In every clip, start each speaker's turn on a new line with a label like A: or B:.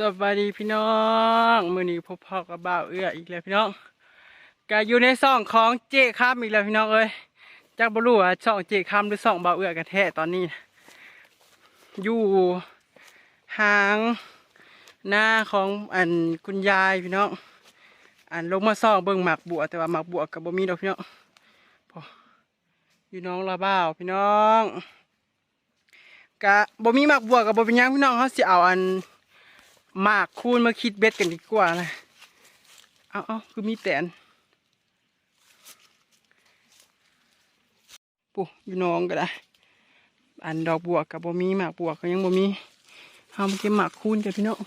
A: สวัสดีพี่น้องมือนี้พบพ่อกับบ่าวเอื้ออีกแล้วพี่น้องก็อยู่ในซ่องของเจ๊ข้ามอีกแล้วพี่น้องเอ้ยจักบรู้ว่าช่องเจ๊ข้ามหรือซ่องบ่าวเอื้อกันแท้ตอนนี้ อยู่หางหน้าของอันคุณยายพี่น้องอันลงมาซ่องเบิ่งหมากบัวแต่ว่าหมากบัวกับบ่มีดอกพี่น้องพออยู่น้องละบ่าวพี่น้องกะบ่มีหมากบัวกับบ่เป็นยังพี่น้องเขาสิเอาอัน มากคูณมาคิดเบ็ดกันดีกว่านะ เอาเอาคือมีแตนปุ๊อยู่น้องก็ได้ อันดอกบัวกับบ่มีหมากบัวก็ยังบ่มีเอามาเก็บหมากคูณกันพี่น้อง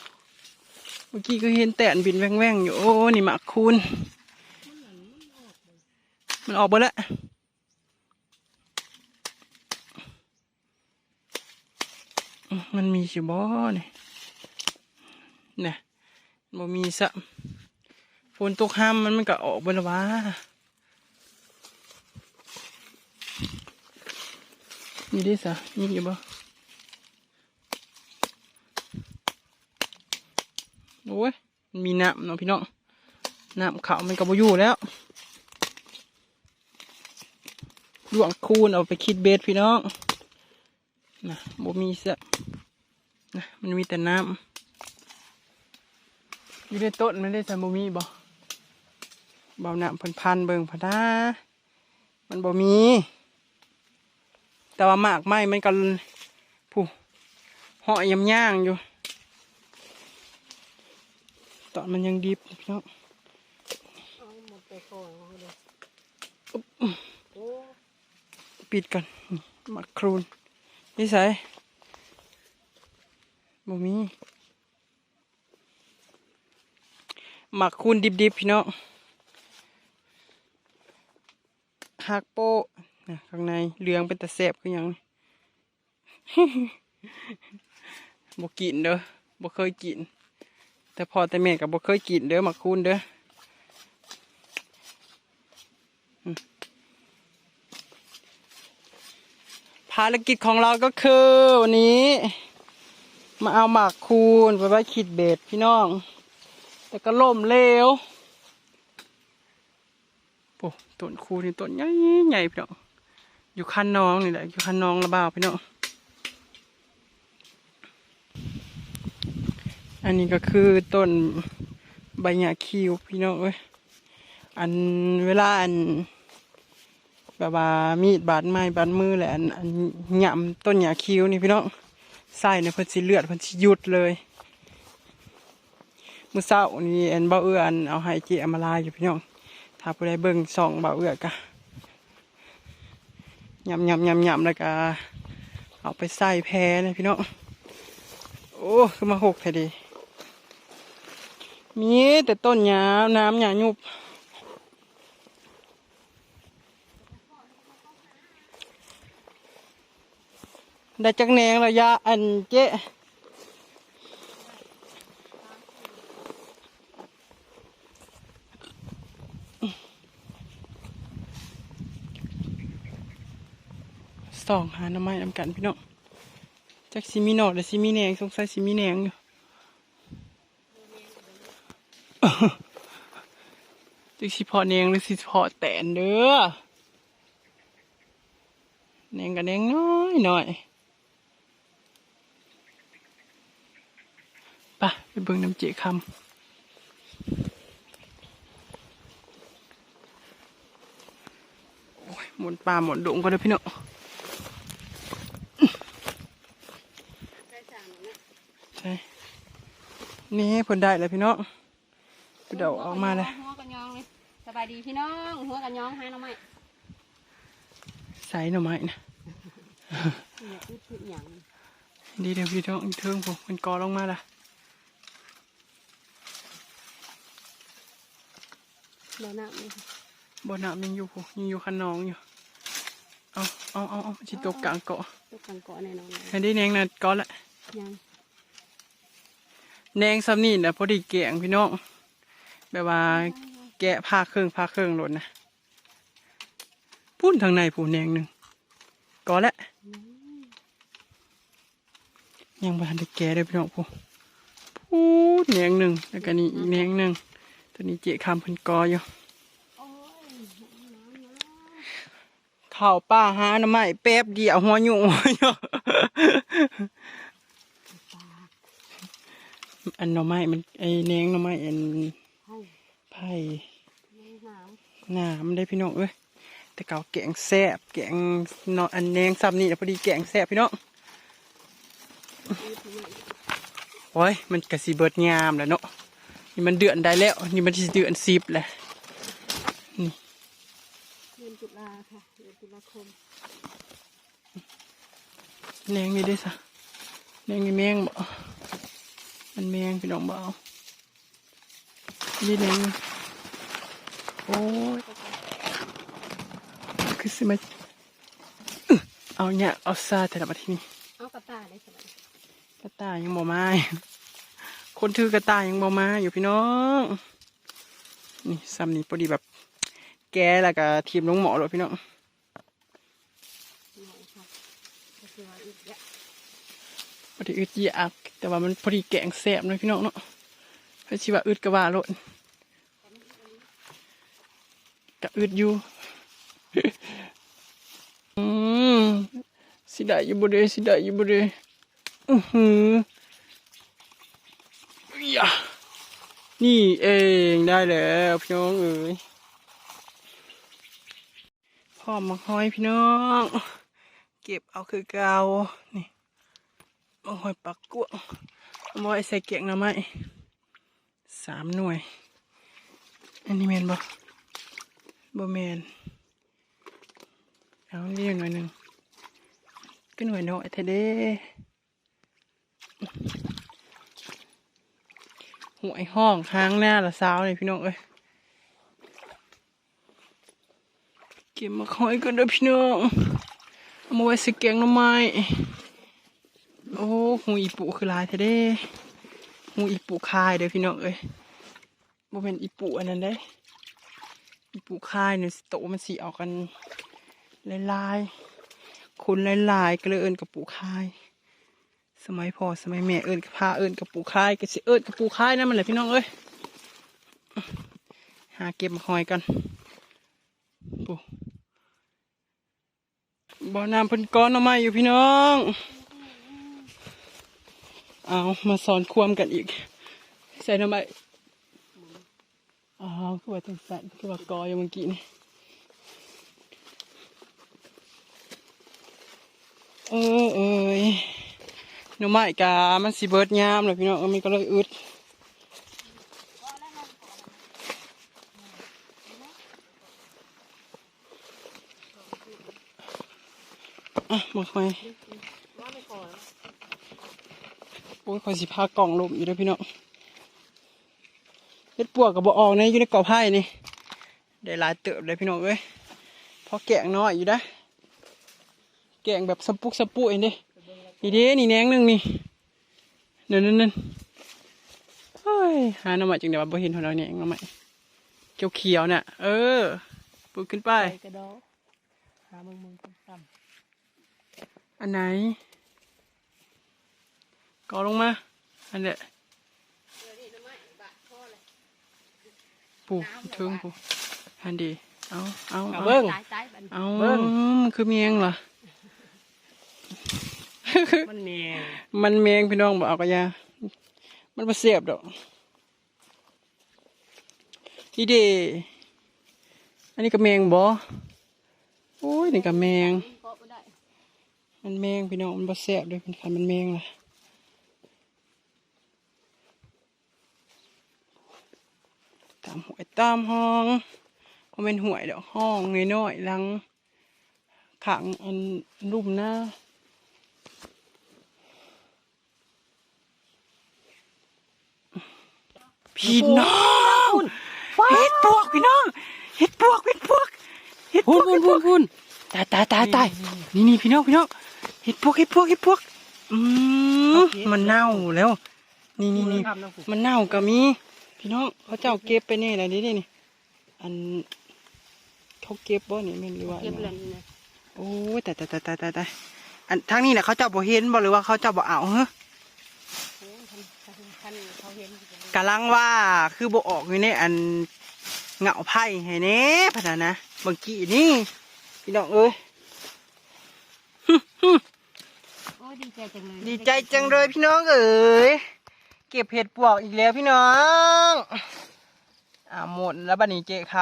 A: เมื่อกี้ก็เห็นแตนบินแว่งๆอยู่ โอ้ นี่หมากคูณ มันออกไปแล้วมันมีสิบ่เนี่ย เนี่ยบ่มีสะฝนตกห้ามมันมันก็ออกบดและวะมีได้สะมีอยู่บ่โอ้ยมันมีน้ำเนาะพี่น้องน้ำเขาวมันก็บ่อยู่แล้วลวงคูนเอาไปคิดเบสพี่น้องนะบ่มีสะนะมันมีแต่น้ำ อยู่ในต้นไม่ได้ใส่บ่มีบ่เบาหนามพิ่นพันเบิงพะดามันบ่มี แต่ว่าหมากไม้มันก็ผู้เหาะยำย่างอยู่ ตอนมันยังดิบพี่น้อง
B: เนาะ
A: ปิดกันหมักครูนนี่ใส่บ่มี หมักคูนดิบๆพี่น้องหักโป้นะข้างในเหลืองเป็นตะแสบคือยังบกินเด้อบ่เคยกิน แต่พอแต่แม่ก็บ่เคยกินเด้อหมักคูนเด้อภารกิจของเราก็คือวันนี้ มาเอาหมากคูนไปไว้ขีดเบ็ดพี่น้อง แต่ก็ล่มเลวโอ้ต้นคูนี่ต้นใหญ่ใหญ่พี่น้องอยู่คันน้องนี่แหละอยู่คันน้องระบาวพี่น้องอันนี้ก็คือต้นใบหญ้าคิวพี่น้องเอ้ยอันเวลาอันแบบว่ามีดบาดไม้บาดมือแหละอันอันหย่ำต้นหญ้าคิวนี่พี่น้องใส่เนี่ยเพิ่นสิเลือดเพิ่นสิหยุดเลย มื้อเช้านี่อันเบาเอื้ออันเอาให้เจอมาลาอยู่พี่น้อง ถ้าผู้ใดเบิ่งส่องเบาเอื้อกะยำยำยำยำแล้วก็เอาไปใส่แพนะพี่น้อง โอ้คือมาหกแท้ดี มีแต่ต้นหญ้าน้ำหญ้ายุบได้จักแนงระยะอันเจ๊ สองหาหน้ำไม้นำกันพี่น้องจักซิมีหนอดหรือซิมีแนงสงสัยซิมีแนงอยู่จักสิพอแนงหรือสิพอแตนเด้อแนงกับแนงน้อยหน่อยไปไปเบิ่งน้ำเจคำโอ้ยหมุนป่าหมุนดงก็ได้พี่น้อง
B: ได้สั่งแล้ว
A: ใช่นี่ผลได้แล้วพี่น้องเดี๋ยวออกมาเลย
B: หัวกันยองเลยสบายดีพี่น้องหัวกันยองหาหน่อไม้
A: ใส่หน่อไม้นะ
B: เนี่ยอึดคือหยัง
A: ดีเดี๋ยวพี่น้องอีกเทิงผมมันกอลงมาละ
B: เดี๋ยวน้ำนี่
A: บ่อน้ำยังอยู่ผมยังอยู่คันน้องอยู่เอาเอาเอาเอาชิตกกลางเกาะ
B: ตุกกันเกาะแน่นอนเลย
A: ให้ได้แนงนะกอละ
B: ยัง
A: แนงซ้ำนี่นะพอดีแกงพี่น้องแบบว่าแกะผ้าเครื่องผ้าเครื่องหล่นนะพุ่นทางในผู้แนงหนึ่งกอละยังบ่ทันได้แกะเลยพี่น้องผู้อู้แหนงหนึ่งแล้วก็นี่อีกแหนงหนึ่งตัวนี้เจ๊คำเพิ่นกออยู่เข้าป้าหาหน่อไม้แป๊บเดียวหัวยุ่งหัวยุ่ง อันหน่อไม้มันไอแหนงหน่อไม้อัน
B: ให้
A: ไผ่
B: น้ำน้
A: งามได้พี่น้องเอ้ยแต่เก่าแกงแซ่บแกงเนาะอันแหนงซ้ำนี่แหละพอดีแกงแซ่บพี่น้องำโอ้ยมันกะสีเบิดงามแล้วเนาะนี่มันเดือนได้แล้วนี่มันสิเดือนสิบแหละ
B: เดือนตุลาค่ะเดือนตุลาคม
A: แหนงนี่ได้ซะแหนงนี่แมงบ่ มันแมงพี่น้องบ่เอานี่แหนงโอ้ยคือสิมาอื้อเอาเนี่ยเอาซาแต่ละประเทศนี่
B: เอากระต่ายได้สบาย
A: กระต่ายยังบ่มาคนถือกระต่ายยังบ่มาอยู่พี่น้องนี่ซ้ำนี่พอดีแบบ แกแล้วก็ทีมลงหมอเลยพี่น้อง
B: หน่อยค่ะก็คือว่าอีกแล้ว
A: อดีอึดยากแต่ว่ามันพอดีแกงแซ่บเลยพี่น้องเนาะเพราะชิว่าอึดก็ว่าโลดก็อึดอยู่อืมสิได้อยู่บ่เด้สิได้อยู่บ่เด้อือหืออยะนี่เองได้แล้วพี่น้องเอ๋ยพร้อมมาห้อยพี่น้อง เก็บเอาคือเก่านี่ โอ้ยปักกวงเอมาไว้ใส่เกียงหนะไหมสามหน่วย อันนี้แมนบ่บ่แมนเอาเรียงหน่อยหนึ่งก็หน่วยน้อยแท้เด้หวยห้องค้างหน้าละสาวเลยพี่น้องเอ้ยเก็บมาคอยกันเด้อพี่น้องเอามาไว้ใส่เกียงหน่อไม้ โอ้หูอีปูคือลายแท้เด้หูอีปูคายเด้อพี่น้องเอ้ยบ่เป็นอีปูอันนั้นเด้อีปูคายเนี่ยโตมันสีออกกันลายๆคนลายๆก็เลยเอิ้นกับปูคาย สมัยพ่อสมัยแม่เอิ้นกับพาเอิ้นกับปูคายก็สิเอิ้นกับปูคายนั่นมันแหละพี่น้องเอ้ยหาเก็บมาคอยกันปูบ่อน้ำพิ่นก้อนเอามาอยู่พี่น้อง เอามาสอนควมกันอีก ใส่ทำไมอ้าวคือว่าจังสันคือว่ากออย่างเมื่อกี้นี่เออเอ้ยหนูไม่กามันสิเบิร์ดยามเลยพี่น้องเออมันก็เลยอึดอะมาคอย
B: ว่าไม่พอ
A: โอ้ยคอยสิพากล่องลมอยู่ด้วยพี่น้องเฮ็ดปวกกับบออกในอยู่ในกอไผ่นี่ ได้หลายเติบเลยพี่น้องเอ้ยพอแกงน้อยอยู่ได้อแกงแบบสะปุกสะปุยนี่นี่เด้นี่แหนงหนึงนี่นั่นนั่นนั่นเฮ้ยหาหน่อไม้จังเดี๋ยวว่าบ่เห็นของเราเนี่ยหน่อไม้เขียวเขียวๆน่ะ เออปลูกขึ้นไป
B: ไปกระดอหามึงมึงต่ำ
A: อันไหน กอลงมา อันเนี้ยปูถึงปูอันดี เอาเอา
B: ๆ
A: เอา
B: เบิ้งตายตายบัน
A: เอา
B: เบิ้ง
A: มันคือเมียงเหรอ
B: มันเมีย
A: มันเมียงพี่น้องบอกเอากระยา มันมาเสียบดอกนี่เดอันนี้ก็แมงบ่โอ้ยนี่ก็แมง
B: เกาะไม่ได้
A: มันแมงพี่น้องมันบ่แซ่บด้วยเป็นคันมันแมงล่ะามหวยตามห้องเพราะเป็นหวยดอกห้องน้อยๆหลังขังอันลุ่มหน้าพี่น้องเฮ็ดปวกพี่น้องเฮ็ดปวกเฮ็ดปวกเฮ็ดป
B: พู
A: วนก
B: พู
A: เฮ็
B: น
A: ดป
B: พู
A: วนก
B: พูน
A: ตายตายตายตายนี่นี่พี่น้องพี่น้องเห็ดพวกเห็ดพวกเห็ดพวกอืมมันเน่าแล้ว นี่นี่นี่มันเน่าก็มี พี่น้องเขาเจ้าเก็บไปนี่แหละนี่นี่นี่อันเขาเก็บบ่นี่แม่นหรือว่า
B: เก็บเลยนี่นะ
A: โอ้ยแต่แต่แต่แต่แต่แต่อันทางนี้น่ะเขาเจ้าบ่เห็นบ่หรือว่าเขาเจ้าบ่เอาเฮ้อ
B: โอ้ยทันทันทันเขา
A: กำลังว่าคือบ่ออกอยู่ในอันเหงาไผ่ให้เน่พะนะนะบางกี้นี่พี่น้องเอ้ย
B: โอ้ยดีใจจังเลย
A: ดีใจจังเลยพี่น้องเอ๋ย เก็บเห็ดปวกอีกแล้วพี่น้อง อ่าหมดแล้วบัดนี้เจค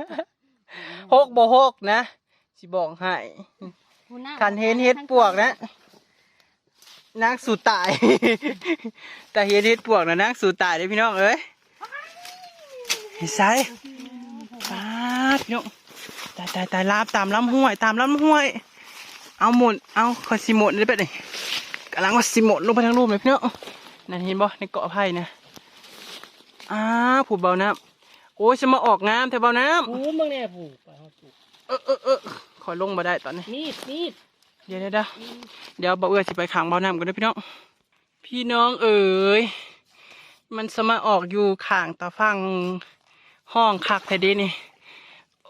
A: ำหกบ่หกนะสิบอกให้
B: ผู้า
A: คันเห็นเห็ดปวกนะนางสู่ตาย แต่เห็นเห็ดปวกนะนางสู่ตายเลยพี่น้องเอ้ยเห็นไซปาดพี่น้องตายตายตายลาบตามลำห้วย ตามลำห้วย เอาหมด เอาคอยสิหมดเลยเป็ดนี่กำลังว่าสิหมดลงไปทางรูปเลยพี่น้อง นั่นเห็นบ่ในเกาะไผ่นะอ้าผูเบาน้ำโอ้ยจะมาออกงามแต่เบาน้ำ
B: ผูมึงเนี่ยผูไปเอาผู
A: เออเออเออขอลงมาได้ตอนนี้
B: มีดมีด
A: เดี๋ยวเดี๋ยวเดี๋ยวเดี๋ยวเบาเอื้อสิไปขังเบาน้ำกันเด้วยพี่น้องพี่น้องเอ๋ยมันสมาออกอยู่ข้างตาฟังห้องคักแท้เดีนี่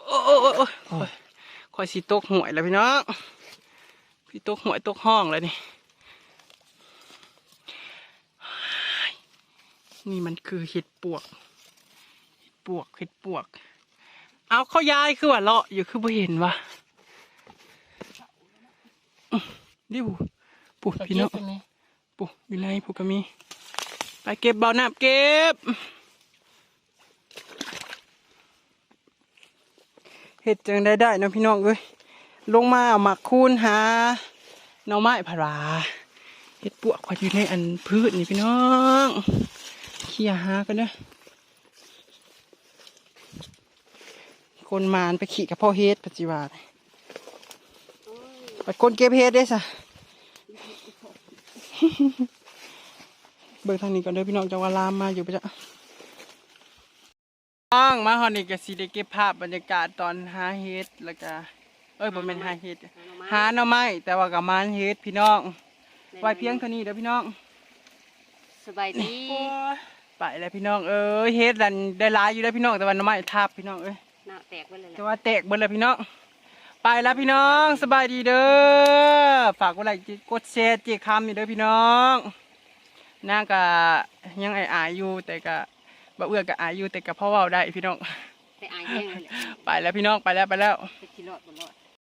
A: โอ้โอ้โอ้โอ้โอ้ยคอยสิตกหวยแล้วพี่น้องพี่ตกหวยตกห้องแล้วนี่ นี่มันคือเห็ดปวกเห็ดปวกเห็ดปวก เอาเขาย้ายคือว่าเลาะอยู่คือบ่เห็นวะอื้อดิบุปุ๊พี่น้อง
B: ใช่ไหม
A: ปุ๊อยู่ในปุ๊ก็มี ไปเก็บเบาน้ำเก็บ เห็ดจังได้ได้เนาะพี่น้องเอ้ยลงมาเอาหมักคูนหาหน่อไม้ผาราเห็ดปวกพออยู่ในอันพืชนี่พี่น้อง เขี่ยหากันเด้อคนมานไปขี่กับพ่อเฮ็ดปัจจุบันไปคนเก็บเฮ็ดได้สะเบิ่งทางนี้ก่อนเด้อพี่น้องจังหวะลามมาอยู่ปะจ๊ะน้องมาฮอดนี่ก็สิได้เก็บภาพบรรยากาศตอนหาเฮ็ดแล้วก็เอ้ยบ่แม่นหาเฮ็ดหาหน่อไม้แต่ว่าก็มานเฮ็ดพี่น้องไว้เพียงเท่านี้เด้อพี่น้อง
B: สบายดี
A: ไปแล้วพี่น้องเอ้ยเฮ็ดดันได้หลายอยู่แล้วพี่น้องแต่ว่าหน่อไม้ทับพี่น้องเอ้ย
B: หน้าแตกไปเลยแห
A: แต่
B: ละ
A: ว่าแตกเบิดแล้วพี่น้อง ไปแล้วพี่น้องสบายดีเด้อฝากกดไลค์กดแชร์เจคำอยู่เด้อพี่น้องนางก็ยังไออายๆอยู่แต่ก็บ่เอื้อก็อายอยู่แต่ก็พ่อเว้าได้พี่น้อง
B: ไปอายแห้งเลยแหละ
A: ไปแล้วพี่น้องไปแล้วไปแล้ว
B: ไปขี่รอดบนรอด